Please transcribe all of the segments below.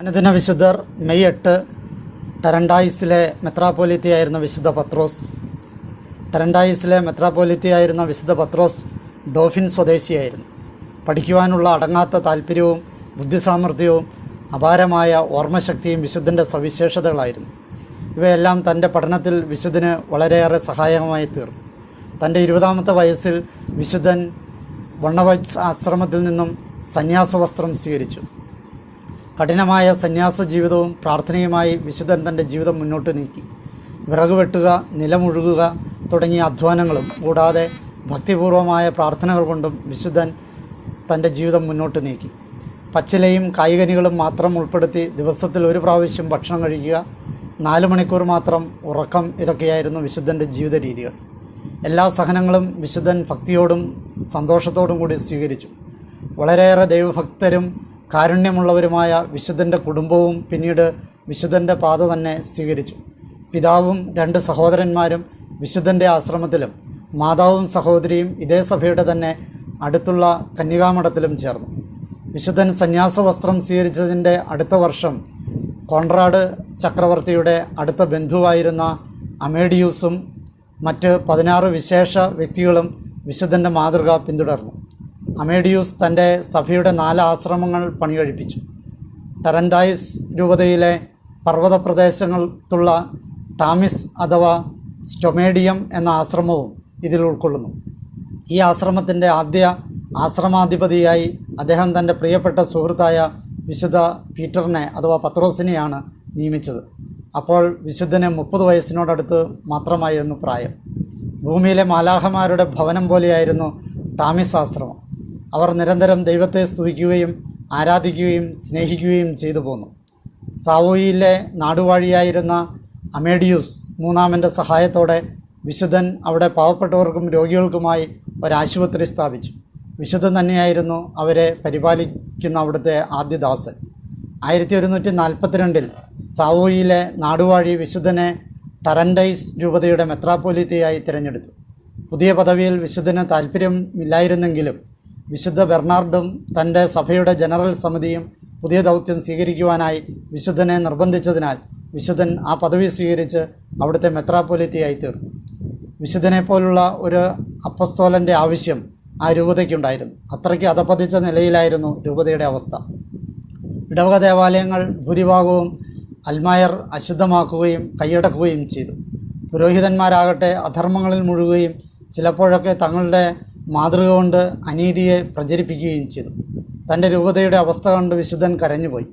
അനുദിന വിശുദ്ധർ മെയ് എട്ട് ടെറൻഡായിസിലെ മെത്രാപോലിത്തിയായിരുന്ന വിശുദ്ധ പത്രോസ്. ടെറൻഡായിസിലെ മെത്രാപോലിത്തിയായിരുന്ന വിശുദ്ധ പത്രോസ് ഡോഫിൻ സ്വദേശിയായിരുന്നു. പഠിക്കുവാനുള്ള അടങ്ങാത്ത താല്പര്യവും ബുദ്ധിസാമർഥ്യവും അപാരമായ ഓർമ്മശക്തിയും വിശുദ്ധന്റെ സവിശേഷതകളായിരുന്നു. ഇവയെല്ലാം തന്റെ പഠനത്തിൽ വിശുദ്ധന് വളരെയേറെ സഹായകമായി തീർന്നു. തന്റെ ഇരുപതാമത്തെ വയസ്സിൽ വിശുദ്ധൻ വണ്ണവ ആശ്രമത്തിൽ നിന്നും സന്യാസ വസ്ത്രം സ്വീകരിച്ചു. കഠിനമായ സന്യാസ ജീവിതവും പ്രാർത്ഥനയുമായി വിശുദ്ധൻ തന്റെ ജീവിതം മുന്നോട്ട് നീക്കി. വിറക് വെട്ടുക നിലമുഴുകുക തുടങ്ങിയ അധ്വാനങ്ങളും കൂടാതെ ഭക്തിപൂർവമായ പ്രാർത്ഥനകൾ കൊണ്ടും വിശുദ്ധൻ തന്റെ ജീവിതം മുന്നോട്ട് നീക്കി. പച്ചിലയും കായികനികളും മാത്രം ഉൾപ്പെടുത്തി ദിവസത്തിൽ ഒരു പ്രാവശ്യം ഭക്ഷണം കഴിക്കുക നാല് മണിക്കൂർ മാത്രം ഉറക്കം ഇതൊക്കെയായിരുന്നു വിശുദ്ധന്റെ ജീവിത രീതികൾ എല്ലാ സഹനങ്ങളും വിശുദ്ധൻ ഭക്തിയോടും സന്തോഷത്തോടും കൂടി സ്വീകരിച്ചു. വളരെയേറെ ദൈവഭക്തരും കാരുണ്യമുള്ളവരുമായ വിശുദ്ധന്റെ കുടുംബവും പിന്നീട് വിശുദ്ധന്റെ പാത തന്നെ സ്വീകരിച്ചു. പിതാവും രണ്ട് സഹോദരന്മാരും വിശുദ്ധന്റെ ആശ്രമത്തിലും മാതാവും സഹോദരിയും ഇതേ സഭയുടെ തന്നെ അടുത്തുള്ള കന്യകാമഠത്തിലും ചേർന്നു. വിശുദ്ധൻ സന്യാസ വസ്ത്രം സ്വീകരിച്ചതിന്റെ അടുത്ത വർഷം കോൺറാഡ് ചക്രവർത്തിയുടെ അടുത്ത ബന്ധുവായിരുന്ന അമേഡിയൂസും മറ്റ് പതിനാറ് വിശേഷ വ്യക്തികളും വിശുദ്ധന്റെ മാതൃക പിന്തുടർന്നു. അമേഡിയൂസ് തന്റെ സഭയുടെ നാല് ആശ്രമങ്ങൾ പണികഴിപ്പിച്ചു. ടറൻഡായിസ് രൂപതയിലെ പർവത പ്രദേശങ്ങൾക്കുള്ള ടാമിസ് അഥവാ സ്റ്റൊമേഡിയം എന്ന ആശ്രമവും ഇതിൽ ഉൾക്കൊള്ളുന്നു. ഈ ആശ്രമത്തിന്റെ ആദ്യ ആശ്രമാധിപതിയായി അദ്ദേഹം തന്റെ പ്രിയപ്പെട്ട സുഹൃത്തായ വിശുദ്ധ പീറ്ററിനെ അഥവാ പത്രോസിനെയാണ് നിയമിച്ചത്. അപ്പോൾ വിശുദ്ധന് മുപ്പത് വയസ്സിനോടടുത്ത് മാത്രമായിരുന്നു പ്രായം. ഭൂമിയിലെ മാലാഹമാരുടെ ഭവനം പോലെയായിരുന്നു ടാമിസ് ആശ്രമം. അവർ നിരന്തരം ദൈവത്തെ സ്തുതിക്കുകയും ആരാധിക്കുകയും സ്നേഹിക്കുകയും ചെയ്തു പോന്നു. സാവോയിലെ നാടുവാഴിയായിരുന്ന അമേഡിയൂസ് മൂന്നാമന്റെ സഹായത്തോടെ വിശുദ്ധൻ അവിടെ പാവപ്പെട്ടവർക്കും രോഗികൾക്കുമായി ഒരാശുപത്രി സ്ഥാപിച്ചു. വിശുദ്ധൻ തന്നെയായിരുന്നു അവരെ പരിപാലിക്കുന്ന അവിടുത്തെ ആദ്യദാസൻ ആയിരത്തി ഒരുന്നൂറ്റി നാൽപ്പത്തിരണ്ടിൽ സാവോയിലെ നാടുവാഴി വിശുദ്ധനെ ടറൻഡൈസ് രൂപതയുടെ മെത്രാപ്പോലിത്തയായി തിരഞ്ഞെടുത്തു. പുതിയ പദവിയിൽ വിശുദ്ധന് താല്പര്യമില്ലായിരുന്നെങ്കിലും വിശുദ്ധ ബെർണാർഡും തന്റെ സഭയുടെ ജനറൽ സമിതിയും പുതിയ ദൗത്യം സ്വീകരിക്കുവാനായി വിശുദ്ധനെ നിർബന്ധിച്ചതിനാൽ വിശുദ്ധൻ ആ പദവി സ്വീകരിച്ച് അവിടുത്തെ മെത്രാപ്പൊലിത്തിയായി തീർന്നു വിശുദ്ധനെ പോലുള്ള ഒരു അപ്പസ്തോലന്റെ ആവശ്യം ആ രൂപതയ്ക്കുണ്ടായിരുന്നു. അത്രയ്ക്ക് അതപ്പതിച്ച നിലയിലായിരുന്നു രൂപതയുടെ അവസ്ഥ. ഇടവക ദേവാലയങ്ങൾ ഭൂരിഭാഗവും അൽമായർ അശുദ്ധമാക്കുകയും കൈയടക്കുകയും ചെയ്തു. പുരോഹിതന്മാരാകട്ടെ അധർമ്മങ്ങളിൽ മുഴുകുകയും ചിലപ്പോഴൊക്കെ തങ്ങളുടെ മാതൃക കൊണ്ട് അനീതിയെ പ്രചരിപ്പിക്കുകയും ചെയ്തു. തന്റെ രൂപതയുടെ അവസ്ഥ കണ്ട് വിശുദ്ധൻ കരഞ്ഞുപോയി.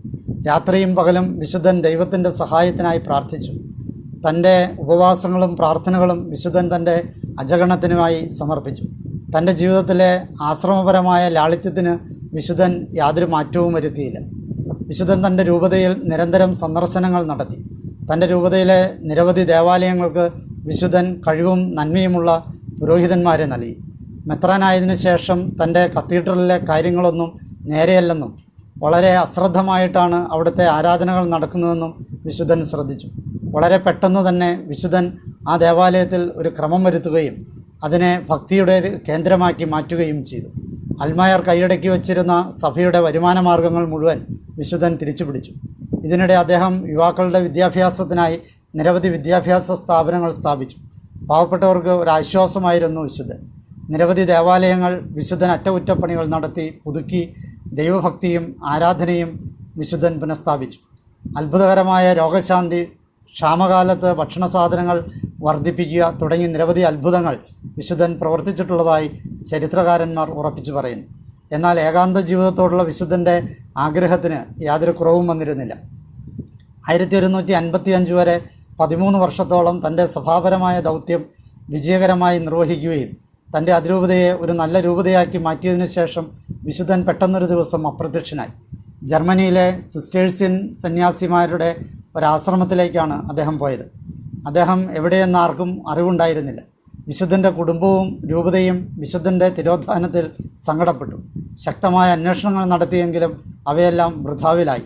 രാത്രിയും പകലും വിശുദ്ധൻ ദൈവത്തിന്റെ സഹായത്തിനായി പ്രാർത്ഥിച്ചു. തന്റെ ഉപവാസങ്ങളും പ്രാർത്ഥനകളും വിശുദ്ധൻ തന്റെ അജഗണത്തിനുമായി സമർപ്പിച്ചു. തന്റെ ജീവിതത്തിലെ ആശ്രമപരമായ ലാളിത്യത്തിന് വിശുദ്ധൻ യാതൊരു മാറ്റവും വരുത്തിയില്ല. വിശുദ്ധൻ തന്റെ രൂപതയിൽ നിരന്തരം സന്ദർശനങ്ങൾ നടത്തി. തന്റെ രൂപതയിലെ നിരവധി ദേവാലയങ്ങൾക്ക് വിശുദ്ധൻ കഴിവും നന്മയുമുള്ള പുരോഹിതന്മാരെ നൽകി. മെത്രാനായതിനു ശേഷം തന്റെ കത്തീഡ്രലിലെ കാര്യങ്ങളൊന്നും നേരെയല്ലെന്നും വളരെ അശ്രദ്ധമായിട്ടാണ് അവിടുത്തെ ആരാധനകൾ നടക്കുന്നതെന്നും വിശുദ്ധൻ ശ്രദ്ധിച്ചു. വളരെ പെട്ടെന്ന് തന്നെ വിശുദ്ധൻ ആ ദേവാലയത്തിൽ ഒരു ക്രമം വരുത്തുകയും അതിനെ ഭക്തിയുടെ കേന്ദ്രമാക്കി മാറ്റുകയും ചെയ്തു. അൽമായർ കൈയടക്കി വച്ചിരുന്ന സഭയുടെ വരുമാന മാർഗങ്ങൾ മുഴുവൻ വിശുദ്ധൻ തിരിച്ചുപിടിച്ചു. ഇതിനിടെ അദ്ദേഹം യുവാക്കളുടെ വിദ്യാഭ്യാസത്തിനായി നിരവധി വിദ്യാഭ്യാസ സ്ഥാപനങ്ങൾ സ്ഥാപിച്ചു. പാവപ്പെട്ടവർക്ക് ഒരു ആശ്വാസമായിരുന്നു വിശുദ്ധൻ. നിരവധി ദേവാലയങ്ങൾ വിശുദ്ധൻ അറ്റകുറ്റപ്പണികൾ നടത്തി പുതുക്കി ദൈവഭക്തിയും ആരാധനയും വിശുദ്ധൻ പുനഃസ്ഥാപിച്ചു. അത്ഭുതകരമായ രോഗശാന്തി ക്ഷാമകാലത്ത് ഭക്ഷണ സാധനങ്ങൾ വർദ്ധിപ്പിക്കുക തുടങ്ങി നിരവധി അത്ഭുതങ്ങൾ വിശുദ്ധൻ പ്രവർത്തിച്ചിട്ടുള്ളതായി ചരിത്രകാരന്മാർ ഉറപ്പിച്ചു പറയുന്നു. എന്നാൽ ഏകാന്ത ജീവിതത്തോടുള്ള വിശുദ്ധന്റെ ആഗ്രഹത്തിന് യാതൊരു കുറവും വന്നിരുന്നില്ല. ആയിരത്തി ഒരുന്നൂറ്റി അൻപത്തി അഞ്ച് വരെ പതിമൂന്ന് വർഷത്തോളം തന്റെ സഭാപരമായ ദൗത്യം വിജയകരമായി നിർവഹിക്കുകയും തന്റെ അതിരൂപതയെ ഒരു നല്ല രൂപതയാക്കി മാറ്റിയതിനു ശേഷം വിശുദ്ധൻ പെട്ടെന്നൊരു ദിവസം അപ്രത്യക്ഷനായി. ജർമ്മനിയിലെ സിസ്റ്റേഴ്സിൻ സന്യാസിമാരുടെ ഒരാശ്രമത്തിലേക്കാണ് അദ്ദേഹം പോയത്. അദ്ദേഹം എവിടെയെന്ന് ആർക്കും അറിവുണ്ടായിരുന്നില്ല. വിശുദ്ധന്റെ കുടുംബവും രൂപതയും വിശുദ്ധന്റെ തിരോധാനത്തിൽ സങ്കടപ്പെട്ടു. ശക്തമായ അന്വേഷണങ്ങൾ നടത്തിയെങ്കിലും അവയെല്ലാം വൃഥാവിലായി.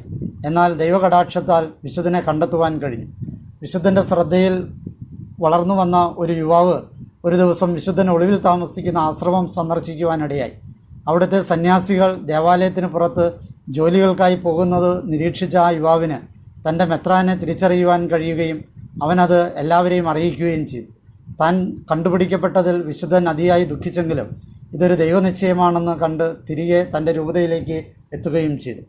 എന്നാൽ ദൈവകടാക്ഷത്താൽ വിശുദ്ധനെ കണ്ടെത്തുവാൻ കഴിഞ്ഞു. വിശുദ്ധന്റെ ശ്രദ്ധയിൽ വളർന്നു വന്ന ഒരു യുവാവ് ഒരു ദിവസം വിശുദ്ധൻ ഒളിവിൽ താമസിക്കുന്ന ആശ്രമം സന്ദർശിക്കുവാനിടയായി. അവിടുത്തെ സന്യാസികൾ ദേവാലയത്തിന് പുറത്ത് ജോലികൾക്കായി പോകുന്നത് നിരീക്ഷിച്ച ആ യുവാവിന് തന്റെ മെത്രാനെ തിരിച്ചറിയുവാൻ കഴിയുകയും അവനത് എല്ലാവരെയും അറിയിക്കുകയും ചെയ്തു. താൻ കണ്ടുപിടിക്കപ്പെട്ടതിൽ വിശുദ്ധൻ അതിയായി ദുഃഖിച്ചെങ്കിലും ഇതൊരു ദൈവനിശ്ചയമാണെന്ന് കണ്ട് തിരികെ തന്റെ രൂപതയിലേക്ക് എത്തുകയും ചെയ്തു.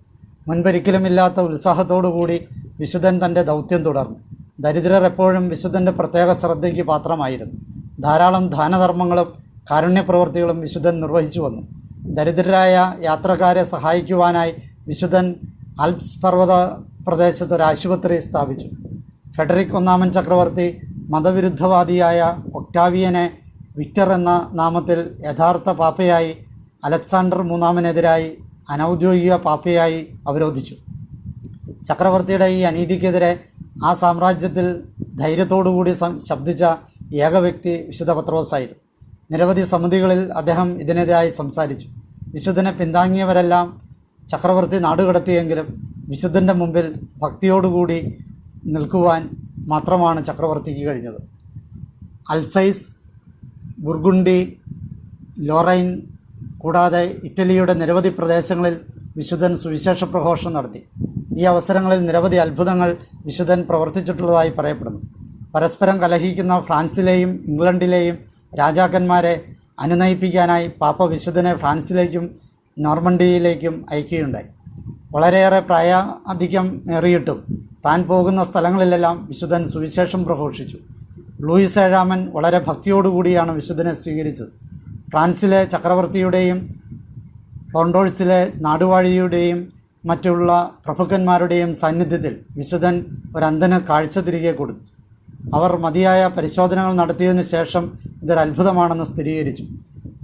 മുൻപൊരിക്കലുമില്ലാത്ത ഉത്സാഹത്തോടുകൂടി വിശുദ്ധൻ തന്റെ ദൗത്യം തുടർന്നു. ദരിദ്രർ എപ്പോഴും വിശുദ്ധന്റെ പ്രത്യേക ശ്രദ്ധയ്ക്ക് പാത്രമായിരുന്നു. ധാരാളം ദാനധർമ്മങ്ങളും കാരുണ്യപ്രവൃത്തികളും വിശുദ്ധൻ നിർവഹിച്ചു വന്നു. ദരിദ്രരായ യാത്രക്കാരെ സഹായിക്കുവാനായി വിശുദ്ധൻ ആൽപ്സ് പർവത പ്രദേശത്ത് ഒരു ആശുപത്രി സ്ഥാപിച്ചു. ഫെഡറിക് ഒന്നാമൻ ചക്രവർത്തി മതവിരുദ്ധവാദിയായ ഒക്ടാവിയനെ വിക്ടർ എന്ന നാമത്തിൽ യഥാർത്ഥ പാപ്പയായി അലക്സാണ്ടർ മൂന്നാമനെതിരായി അനൗദ്യോഗിക പാപ്പയായി അവരോധിച്ചു. ചക്രവർത്തിയുടെ ഈ അനീതിക്കെതിരെ ആ സാമ്രാജ്യത്തിൽ ധൈര്യത്തോടുകൂടി ശബ്ദിച്ച ഏക വ്യക്തി വിശുദ്ധ പത്രോസായിരുന്നു. നിരവധി സമിതികളിൽ അദ്ദേഹം ഇതിനെതിരായി സംസാരിച്ചു. വിശുദ്ധനെ പിന്താങ്ങിയവരെല്ലാം ചക്രവർത്തി നാടുകടത്തിയെങ്കിലും വിശുദ്ധന്റെ മുമ്പിൽ ഭക്തിയോടുകൂടി നിൽക്കുവാൻ മാത്രമാണ് ചക്രവർത്തിക്ക് കഴിഞ്ഞത്. അൽസൈസ് ബുർഗുണ്ടി ലോറൈൻ കൂടാതെ ഇറ്റലിയുടെ നിരവധി പ്രദേശങ്ങളിൽ വിശുദ്ധൻ സുവിശേഷ പ്രഘോഷം നടത്തി. ഈ അവസരങ്ങളിൽ നിരവധി അത്ഭുതങ്ങൾ വിശുദ്ധൻ പ്രവർത്തിച്ചിട്ടുള്ളതായി പറയപ്പെടുന്നു. പരസ്പരം കലഹിക്കുന്ന ഫ്രാൻസിലെയും ഇംഗ്ലണ്ടിലെയും രാജാക്കന്മാരെ അനുനയിപ്പിക്കാനായി പാപ്പ വിശുദ്ധനെ ഫ്രാൻസിലേക്കും നോർമണ്ടിയിലേക്കും അയക്കുകയുണ്ടായി. വളരെയേറെ പ്രായാധിക്യം ഏറിയിട്ടും താൻ പോകുന്ന സ്ഥലങ്ങളിലെല്ലാം വിശുദ്ധൻ സുവിശേഷം പ്രഘോഷിച്ചു. ലൂയിസ് ഏഴാമൻ വളരെ ഭക്തിയോടുകൂടിയാണ് വിശുദ്ധനെ സ്വീകരിച്ചത്. ഫ്രാൻസിലെ ചക്രവർത്തിയുടെയും ഫോണ്ടോഴ്സിലെ നാടുവാഴിയുടെയും മറ്റുള്ള പ്രഭുക്കന്മാരുടെയും സാന്നിധ്യത്തിൽ വിശുദ്ധൻ ഒരു അന്ധന് കാഴ്ച തിരികെ കൊടുത്തു. അവർ മതിയായ പരിശോധനകൾ നടത്തിയതിനു ശേഷം ഇതൊരു അത്ഭുതമാണെന്ന് സ്ഥിരീകരിച്ചു.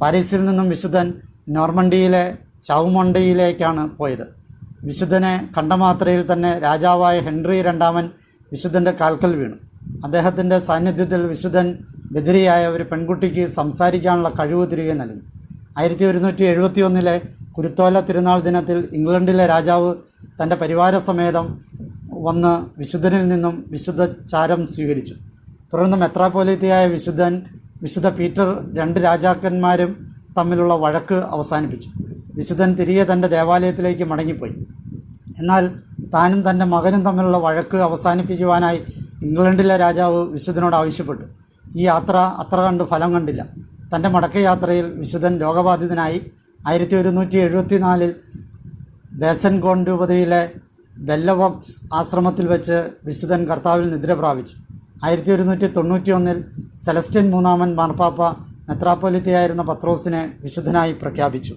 പാരീസിൽ നിന്നും വിശുദ്ധൻ നോർമണ്ടിയിലെ ചൗമണ്ടിയിലേക്കാണ് പോയത്. വിശുദ്ധനെ കണ്ടമാത്രയിൽ തന്നെ രാജാവായ ഹെൻറി രണ്ടാമൻ വിശുദ്ധന്റെ കാൽക്കൽ വീണു. അദ്ദേഹത്തിന്റെ സാന്നിധ്യത്തിൽ വിശുദ്ധൻ ബദിരിയായ ഒരു പെൺകുട്ടിക്ക് സംസാരിക്കാനുള്ള കഴിവ് തിരികെ നൽകി. ആയിരത്തി ഒരുന്നൂറ്റി എഴുപത്തി ഒന്നിലെ കുരുത്തോല തിരുനാൾ ദിനത്തിൽ ഇംഗ്ലണ്ടിലെ രാജാവ് തന്റെ പരിവാരസമേതം വന്ന് വിശുദ്ധനിൽ നിന്നും വിശുദ്ധ ചാരം സ്വീകരിച്ചു. തുടർന്ന് മെത്രാപ്പോലിത്തയായ വിശുദ്ധൻ വിശുദ്ധ പീറ്റർ രണ്ട് രാജാക്കന്മാരും തമ്മിലുള്ള വഴക്ക് അവസാനിപ്പിച്ചു. വിശുദ്ധൻ തിരികെ തന്റെ ദേവാലയത്തിലേക്ക് മടങ്ങിപ്പോയി. എന്നാൽ താനും തന്റെ മകനും തമ്മിലുള്ള വഴക്ക് അവസാനിപ്പിക്കുവാനായി ഇംഗ്ലണ്ടിലെ രാജാവ് വിശുദ്ധനോട് ആവശ്യപ്പെട്ടു. ഈ യാത്ര അത്ര കണ്ട് ഫലം കണ്ടില്ല. തന്റെ മടക്കയാത്രയിൽ വിശുദ്ധൻ രോഗബാധിതനായി ആയിരത്തി ഒരുന്നൂറ്റി എഴുപത്തി നാലിൽ ബേസൻകോൺ രൂപതയിലെ ബെല്ലവോക്സ് ആശ്രമത്തിൽ വെച്ച് വിശുദ്ധൻ കർത്താവിൽ നിദ്ര പ്രാപിച്ചു. ആയിരത്തി ഒരുന്നൂറ്റി തൊണ്ണൂറ്റി ഒന്നിൽ സെലസ്റ്റ്യൻ മൂന്നാമൻ മാർപ്പാപ്പ മെത്രാപ്പൊലിത്തയായിരുന്ന പത്രോസിനെ വിശുദ്ധനായി പ്രഖ്യാപിച്ചു.